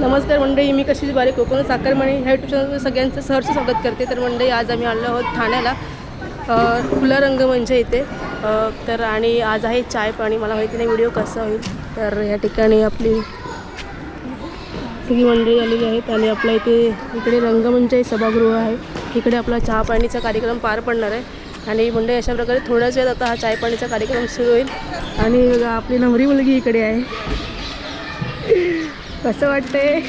नमस्कार मंडळी मी कशी बारे कोकण साखरमणी ह्या युट्यूब चॅनलवर सगळ्यांचं सहर्ष स्वागत करते. तर मंडळी आज आम्ही आलो आहोत ठाण्याला. खुला खुला रंगमंच म्हणजे इथे. तर आणि आज आहे चाय पाणी. मला माहिती नाही व्हिडिओ कसा होईल. तर या ठिकाणी आपली सगळी मंडळी आलेली आहेत आणि आपल्या इथे इकडे रंगमंच आहे म्हणजे सभागृह आहे. इकडे आपला चहा पाणीचा कार्यक्रम पार पडणार आहे. आणि मंडळी अशा प्रकारे थोड्याच वेळात आता हा चाय पाणीचा कार्यक्रम सुरू होईल. आणि आपली नवरी मुलगी इकडे आहे. कसं वाटतंय?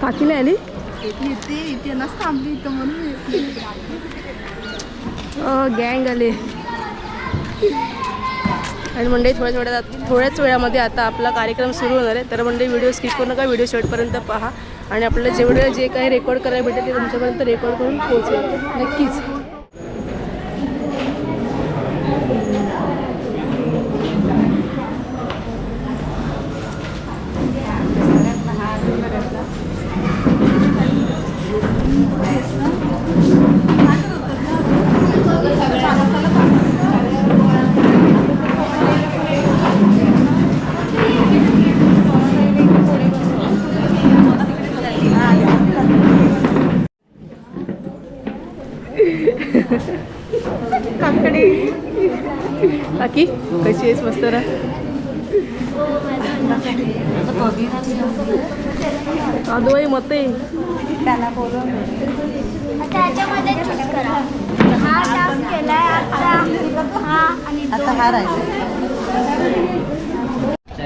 काकी नाही आली? गँग आले. आणि मंडळी थोड्याच वेळात थोड्याच वेळामध्ये आता आपला कार्यक्रम सुरू होणार आहे. तर मंडळी व्हिडिओ स्किप करू नका व्हिडिओ शेवटपर्यंत पहा. आणि आपल्याला जेवढं जे काही रेकॉर्ड करायला भेटेल ते तुमच्यापर्यंत रेकॉर्ड करून पोहोचेल. नक्कीच. काकडी काकी कशी आहेस मस्त आदोबाई मत हा आता हा हा राहिला.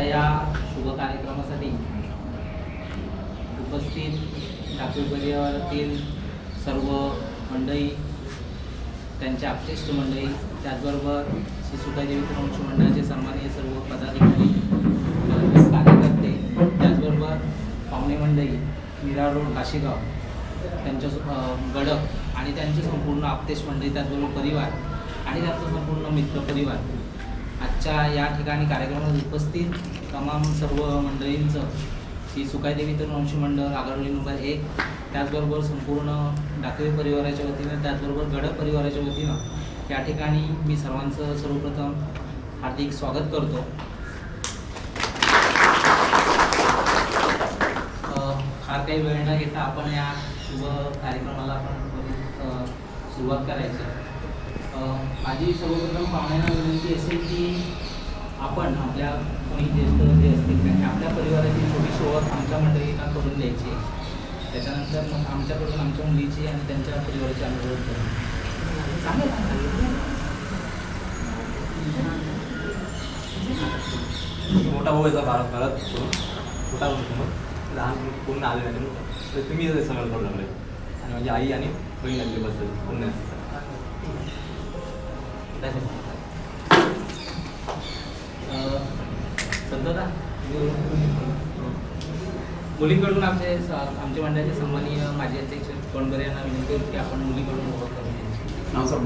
या शुभ कार्यक्रमासाठी उपस्थित ठाकूर परिवारातील सर्व मंडळी त्यांचे आपतेष्ट मंडळी त्याचबरोबर श्री सुधादेवी तरुणशी मंडळाचे सन्माननीय सर्व पदाधिकारी कार्यकर्ते त्याचबरोबर पाहुणे मंडळी मीरा रोड काशीगाव त्यांच्या गडक आणि त्यांचे संपूर्ण आपतेश मंडळी त्याचबरोबर परिवार आणि त्यांचा संपूर्ण मित्र परिवार. आजच्या या ठिकाणी कार्यक्रमात उपस्थित तमाम सर्व मंडळींचं श्री सुकायदेवी तरुणवंशी मंडळ आगरवली नंबर एक त्याचबरोबर संपूर्ण डाकवे परिवाराच्या वतीनं त्याचबरोबर गडक परिवाराच्या वतीनं या ठिकाणी मी सर्वांचं सर्वप्रथम हार्दिक स्वागत करतो. फार काही वेळ न घेता आपण या शुभ कार्यक्रमाला आपण सुरुवात करायचं. माझी सर्वप्रथम पाहुण्यांना विनंती असेल की आपण आपल्या कोणी ज्येष्ठ जे असतील त्यांनी आपल्या परिवाराची छोटीशी ओळख आमच्या मंडळींना करून द्यायची आहे. त्याच्यानंतर मग आमच्याकडून आमच्या मुलीची आणि त्यांच्या परिवाराची अनुभव करू सांगा मोठा भाऊ याचा भारत भारत मोठा भाऊ लहान मुलं कोण आले नाही तर तुम्ही समोर करू लागले आणि माझी आई आणि बहीण लागली बस कोण नाही संतता मुलीकडून आमचे स- आमच्या मंडळाचे सन्माननीय माजी अध्यक्ष कोणबरे यांना विनंती होती की आपण मुलीकडून ओळख करून द्यायची नमस्कार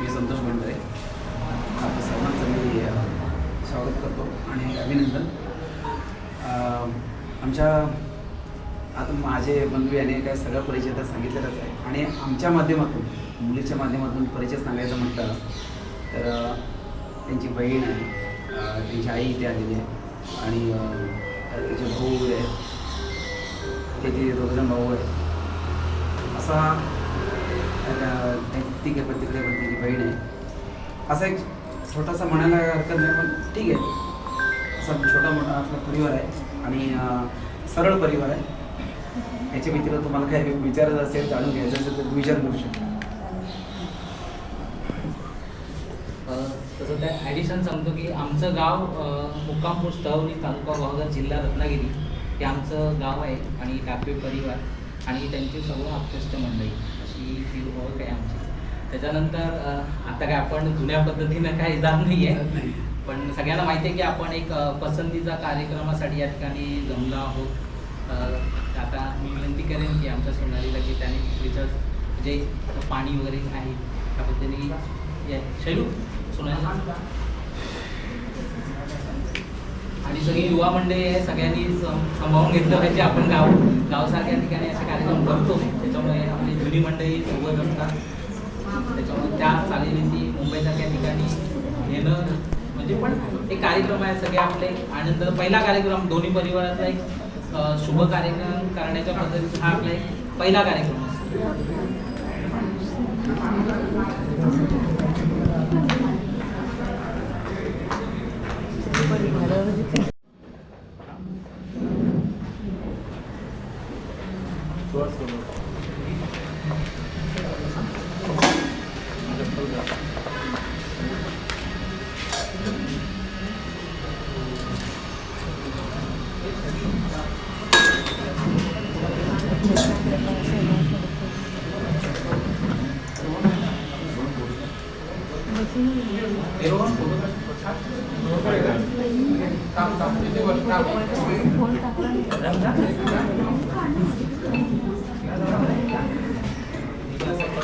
मी संतोष मंडळे आपल्या सर्वांचं मी स्वागत करतो आणि अभिनंदन. आमच्या आता माझे बंधू याने काय सगळं परिचय तर सांगितलेलंच आहे. आणि आमच्या माध्यमातून मुलीच्या माध्यमातून परिचय सांगायचं म्हटलं तर त्यांची बहीण आहे त्यांची आई इथे आलेली आहे. आणि त्याचे भाऊ आहे. त्याचे दोघजण भाऊ आहे. असा ती तिघे पण तिकडे पण त्याची बहीण आहे. असा एक छोटासा म्हणायला हरकत नाही पण ठीक आहे. असा छोटा मोठा आपला परिवार आहे आणि सरळ परिवार आहे. याच्या व्यतिरिक्त तुम्हाला काय विचारायचं असेल जाणून घ्यायचं असेल तर विचार करू शकता. ॲडिशन सांगतो की आमचं गाव मुक्कामपूर स्थळवली तालुका वाघा जिल्हा रत्नागिरी हे आमचं गाव आहे आणि टाकवे परिवार आणि त्यांची सर्व आत्मस्थ मंडळी. अशी ती ओळख आहे आमची. त्याच्यानंतर आता काय आपण जुन्या पद्धतीनं काही जात नाही. आहे पण सगळ्यांना माहिती आहे की आपण एक पसंतीचा कार्यक्रमासाठी या ठिकाणी जमलो आहोत. आता मी विनंती करेन की आमच्या सोनालीला की त्याने रिचार्ज जे पाणी वगैरे आहे त्या पद्धतीने या. शैलू सोनाली. आणि सगळी युवा मंडळी आहे सगळ्यांनी सांभाळून घेतलं पाहिजे. आपण गाव गावासारख्या ठिकाणी असे कार्यक्रम करतो. त्याच्यामुळे आपली जुनी मंडळी सोबत असतात. त्याच्यामुळे त्या चालीरीती मुंबईसारख्या ठिकाणी येणं म्हणजे पण एक कार्यक्रम आहे. सगळे आपले आनंद. पहिला कार्यक्रम दोन्ही परिवाराचा एक शुभ कार्यक्रम करण्याच्या पद्धतीचा हा आपला एक पहिला कार्यक्रम असतो. anos de tempo.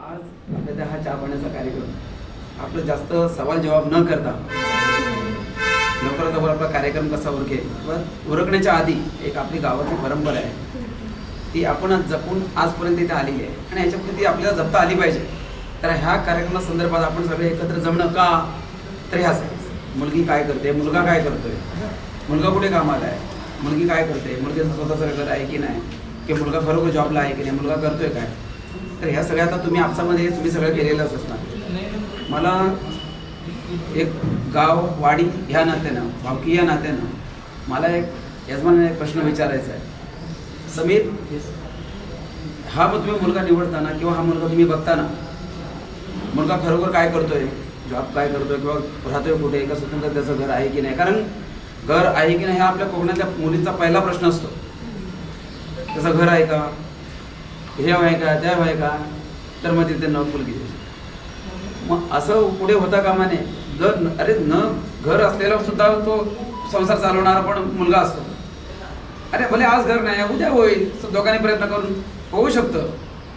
आज आपल्या त्या हा चहा पाण्याचा कार्यक्रम आपलं जास्त सवाल जवाब न करता. लवकरात लवकर आपला कार्यक्रम कसा उरकेल? किंवा उरकण्याच्या आधी एक आपली गावाची परंपरा आहे. ती आपण जपून आजपर्यंत इथे आलेली आहे. आणि ह्याच्यापुढे ती आपल्याला जपता आली पाहिजे. तर ह्या कार्यक्रमासंदर्भात आपण सगळे एकत्र जमणं का? तर ह्याच मुलगी काय करते? मुलगा काय करतोय? मुलगा कुठे कामाला आहे? मुलगी काय करते? मुलगीचं स्वतःचं घर आहे की नाही? की मुलगा खरोखर जॉबला आहे की नाही? मुलगा करतोय काय? तर ह्या सगळ्या आता तुम्ही आपसामध्ये तुम्ही सगळं केलेलं असतं. मला एक गाव वाडी ह्या नात्यानं भावकी या नात्यानं मला एक यजमानाने एक प्रश्न विचारायचा आहे. समीर हा मग तुम्ही मुलगा निवडताना किंवा हा मुलगा तुम्ही बघताना मुलगा खरोखर काय करतोय? जॉब काय करतोय किंवा राहतोय कुठे? का स्वतंत्र त्याचं घर आहे की नाही? कारण घर आहे की नाही हा आपल्या कोकणातल्या मुलींचा पहिला प्रश्न असतो. त्याचं घर आहे का? हे आहे का? त्या आहे का? तर मग तिथे न मुलगी मग असं पुढे होता कामा नये. जर अरे न घर असलेला सुद्धा तो संसार चालवणारा पण मुलगा असतो. अरे भले आज घर नाही उद्या होईल. दोघांनी प्रयत्न करून होऊ शकतं.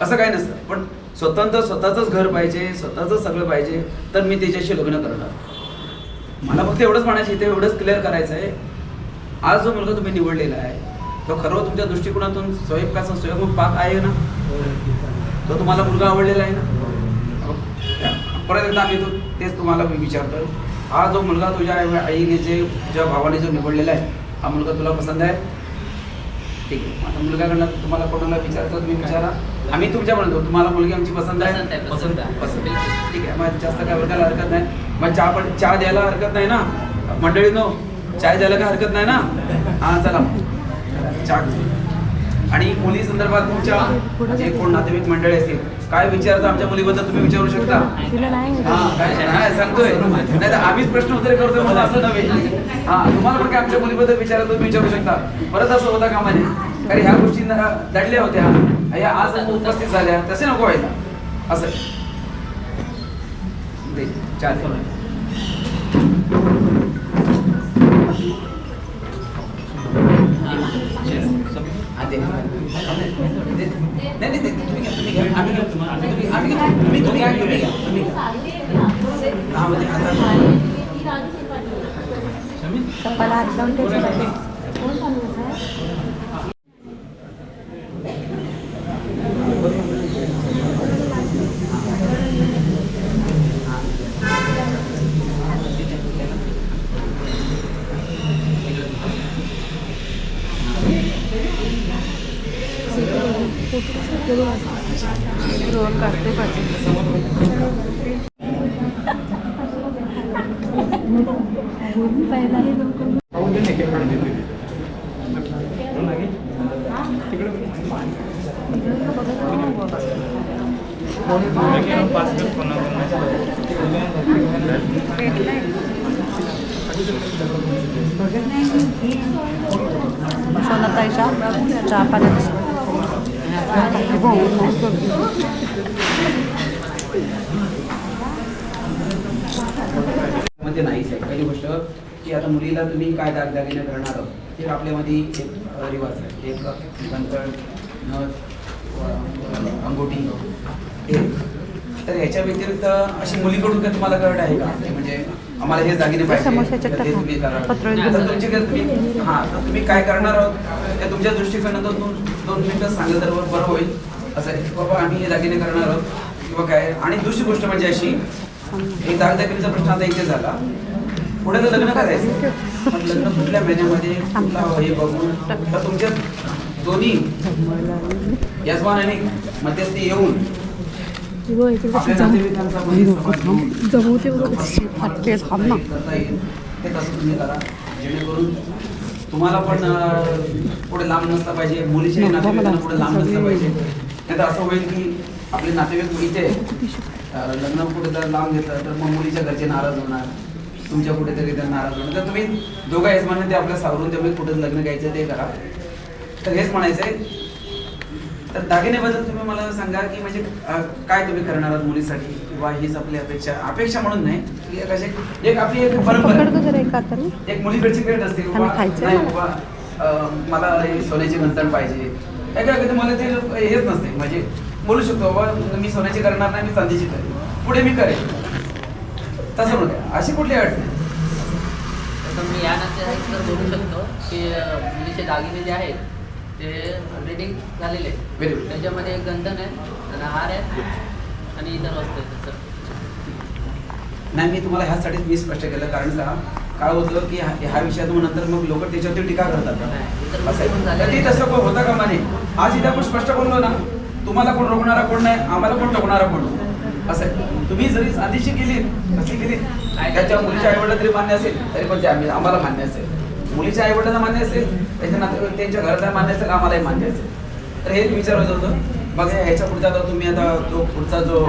असं काही नसतं. पण स्वतंत्र स्वतःचंच घर पाहिजे स्वतःचं सगळं पाहिजे तर मी त्याच्याशी लग्न करणार. मला फक्त एवढंच म्हणायचं इथे एवढंच क्लिअर करायचं आहे. आज जो मुलगा तुम्ही निवडलेला आहे तो खरं तुमच्या दृष्टिकोनातून स्वयंपाकाचा स्वयंपाक पाक आहे ना? तो तुम्हाला मुलगा आवडलेला आहे ना? परत एकदा आम्ही तो तेच तुम्हाला मी विचारतोय. हा जो मुलगा तुझ्या आई- आईने जे तुझ्या भावाने जो निवडलेला आहे हा मुलगा तुला पसंत आहे? ठीक आहे. आता मुलगाकडनं तुम्हाला कोणाला विचारतो तुम्ही विचारा. आम्ही तुमच्या म्हणतो तुम्हाला मुलगी आमची पसंत आहे? पसंत आहे, पसंत. ठीक आहे. मग जास्त काय वर्गाला हरकत नाही. मग चहा पण चहा द्यायला हरकत नाही ना? मंडळी नो चाय द्यायला काय हरकत नाही ना? हा चला. चहा आणि मुली संदर्भात तुमच्या जे कोण नातेवाईक मंडळी असतील काय विचारता आमच्या मुलीबद्दल तुम्ही विचारू शकता? हा काय नाही सांगतोय. नाही तर आम्हीच प्रश्न उत्तरे करतोय मला असं नव्हे. हा तुम्हाला पण काय आमच्या मुलीबद्दल विचारा तुम्ही विचारू शकता. परत असं होता कामा नये कारण ह्या गोष्टी ना दडल्या होत्या. ह्या आज उपस्थित झाल्या. तसे नको व्हायला. असं. हा, नाही, नाही, दे. तुम्ही घ्या, तुम्ही घ्या. आम्ही तुम्ही- आम्ही. तुम्ही- तुम्ही घ्या, तुम्ही घ्या, तुम्ही घ्या. हा, म्हणजे आता- रोल काढते पाहिजे सोनाताईच्या चहा पाण्याचं मध्ये नाहीच आहे. पहिली गोष्ट की आता मुलीला तुम्ही काय दागदागिने करणार आहोत ते आपल्यामध्ये एक रिवाज आहे. एक कंकण नथ अंगोटी हे. तर ह्याच्या व्यतिरिक्त अशी मुलीकडून काय तुम्हाला कळत आहे का? म्हणजे आम्हाला हे दागिने पाहिजे ते तुम्ही करा. तर तुमची काय तुम्ही हां तर तुम्ही काय करणार आहोत? ते तुमच्या दृष्टिकोनातून दोन मिनिटं सांगितलं तर बरं होईल. असं आहे. बाबा आम्ही हे दागिने करणार आहोत. किंवा काय आणि दुसरी गोष्ट म्हणजे अशी एक दागदागिरीचा प्रश्न आता इथे झाला. पुढे तर लग्न करायचं. पण लग्न कुठल्या महिन्यामध्ये कुठला हे बघून तर तुमच्या दोन्ही यजमान आणि मध्यस्थी येऊन जेणेकरून तुम्हाला पण पुढे लांब नसलं पाहिजे. मुलीच्या पुढे लांब नसलं पाहिजे. नाही तर असं होईल की आपले नातेवाईक अं, लग्न कुठे जर लांब घेतलं तर मग मुलीच्या घरचे नाराज होणार तुमच्या कुठेतरी ते नाराज होणार. तर तुम्ही दोघा यजमाने ते आपल्या सावरून त्यामुळे कुठे लग्न घ्यायचं ते करा. तर हेच म्हणायचं आहे तर दागिन्याबद्दल तुम्ही मला सांगा की म्हणजे काय तुम्ही करणार आहात मुलीसाठी? किंवा हीच आपली अपेक्षा अपेक्षा म्हणून नाही की एक आपली एक परंपरा. एक मुलीकडची भेट असते बाबा, नाही बाबा अं, मला सोन्याची गंतण पाहिजे. काय काय मला ते हेच नसते. म्हणजे बोलू शकतो बाबा मी सोन्याची करणार नाही मी चांदीची करेन पुढे मी करेन. तसं म्हणते अशी कुठली अडचण नाही. तर मी यानंतर बोलू शकतो की मुलीचे दागिने जे आहेत ते ऑलरेडी झालेले आहेत. त्याच्यामध्ये एक गंधन आहे आणि हार आहे आणि इतर वस्तू आहेत तसं. नाही मी तुम्हाला ह्यासाठीच मी स्पष्ट केलं कारण का? काय होतं की ह्या विषयात मग नंतर मग लोक त्याच्यावरती टीका करतात. असं ते तसं होता कामा नये आज इथे आपण स्पष्ट बोललो ना. तुम्हाला कोण रोखणारा कोण नाही? आम्हाला कोण रोखणारा कोण? असं आहे. तुम्ही जरी आधीची केली कशी केली. त्याच्या मुलीच्या आईवडिला तरी मान्य असेल तरी पण ते आम्ही आम्हाला मान्य असेल. मुलीच्या आईवडिलांना मान्य असेल त्याच्या नातेवाईक त्यांच्या घराला मान्य असेल आम्हालाही मान्य असेल. तर हेच विचारायचं होतं मग ह्याच्या पुढचा आता तुम्ही आता जो पुढचा जो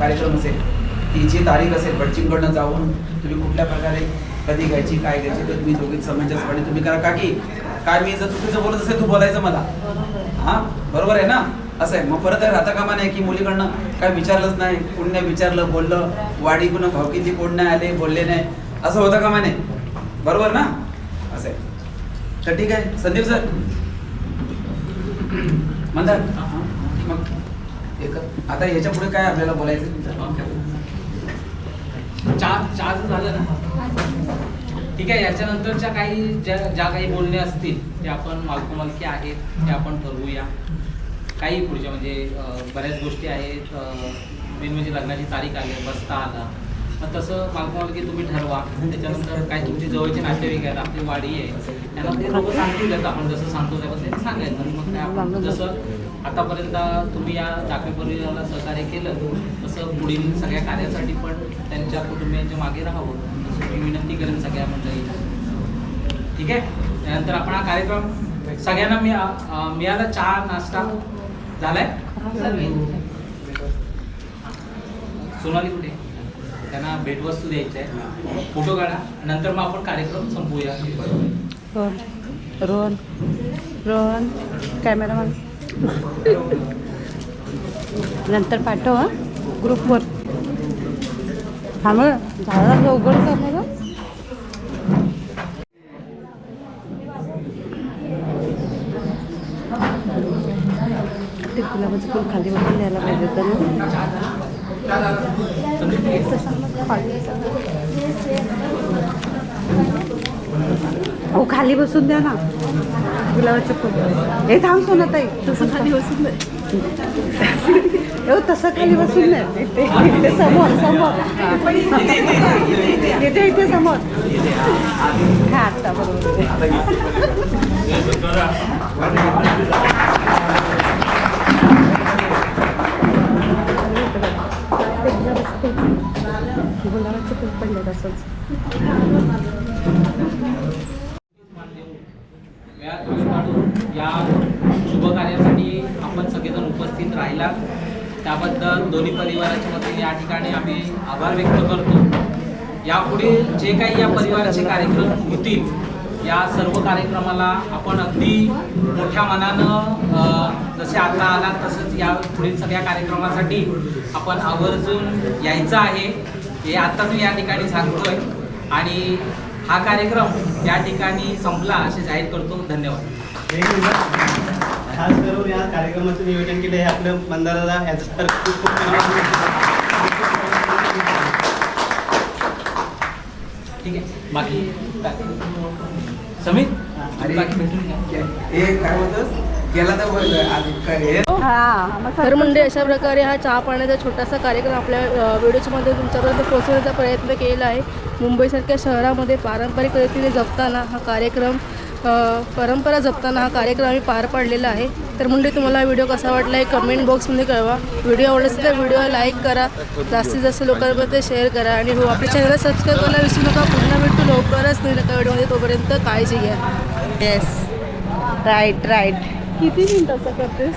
कार्यक्रम असेल तिची तारीख असेल बडचिंगकडनं जाऊन तुम्ही कुठल्या प्रकारे कधी घ्यायची काय घ्यायची तर तुम्ही दोघी समंजसपणे तुम्ही करा. का की काय मी जर चुकीचं बोलत असेल तू बोलायचं मला. हां बरोबर आहे ना? असं आहे. मग परत राहता कामा नाही की मुलीकडनं काय विचारलंच नाही. कोण नाही विचारलं बोललं. वाडी कुणा भावकीतली कोण नाही आले बोलले नाही. असं होतं कामा नाही. बरोबर ना? असं आहे. तर ठीक आहे. संदीप सर. म्हणतात मग एक आता ह्याच्या पुढे काय आपल्याला बोलायचं? चार चहा झालं ना. ठीक आहे याच्यानंतरच्या काही ज्या ज्या काही बोलणे असतील ते आपण मालकोमालकी आहेत ते आपण ठरवूया. काही पुढच्या म्हणजे बऱ्याच गोष्टी आहेत मेन म्हणजे लग्नाची तारीख आली बसता आला. मग तसं मालकोमालकी तुम्ही ठरवा. त्याच्यानंतर काय तुमची जवळचे नातेवाईक आहेत आपली वाडी आहे त्यांना ते लोक आपण जसं सांगतो त्या सांगायचं. आणि मग काय आपण जसं आतापर्यंत तुम्ही या दाखवे परिवाराला सहकार्य केलं तसं पुढील सगळ्या कार्यासाठी पण त्यांच्या कुटुंबियांच्या मागे राहावं. मी विनंती करेन सगळ्या मंडळी ठीक आहे? त्यानंतर आपण हा कार्यक्रम सगळ्यांना मी मिळाला चहा नाश्ता झालाय? सोनाली कुठे? त्यांना भेटवस्तू द्यायच्या आहे. फोटो काढा. नंतर मग आपण कार्यक्रम संपवूया रोहन. रोहन. कॅमेरामॅन. नंतर पाठव ग्रुपवर. थांबळ हं. उघड का मग ते गुलाबाचं फुल खाली बसून द्यायला पाहिजे होतं ना हो खाली बसून द्या ना. गुलाबाचं फुल. हे थांब सोना ताई. तसं खाली बसून नाही हो तसं खाली बसून नाही इथे समोर समोर. इथे इथे समोर. हा आता बरोबर व्यक्त करतो. यापुढे जे काही या परिवाराचे कार्यक्रम होतील या सर्व कार्यक्रमाला आपण अगदी मोठ्या मनानं जसे आता आला तसंच या पुढील सगळ्या कार्यक्रमासाठी आपण आवर्जून यायचं आहे. हे आत्ताच मी या ठिकाणी सांगतोय. आणि हा कार्यक्रम या ठिकाणी संपला असे जाहीर करतो. धन्यवाद. खास करून या कार्यक्रमाचं नियोजन केलं हे आपल्या मंदाराला याचं खूप खूप ठीक आहे. बाकी समित बाकी भेटून घ्या. हे काय होतं गेला तर म्हणजे अशा प्रकारे हा चहा पाण्याचा छोटासा कार्यक्रम आपल्या अ, व्हिडिओच्या मध्ये तुमच्यापर्यंत पोहोचवण्याचा प्रयत्न केला आहे. मुंबईसारख्या शहरामध्ये पारंपरिक रीतीने जपताना हा कार्यक्रम परंपरा जपताना हा कार्यक्रम आम्ही पार पाडलेला आहे. तर म्हणजे तुम्हाला हा व्हिडिओ कसा वाटला हे कमेंट बॉक्समध्ये कळवा. व्हिडिओ आवडला असेल तर व्हिडिओला लाईक करा. जास्तीत जास्त लोकांपर्यंत शेअर करा. आणि हो आपल्या चॅनलला सबस्क्राईब करायला विसरू नका. पुन्हा भेटू लवकरच. नाही एका व्हिडिओमध्ये तोपर्यंत काळजी घ्या. येस राईट राईट किती मिनिटाचा करतेस?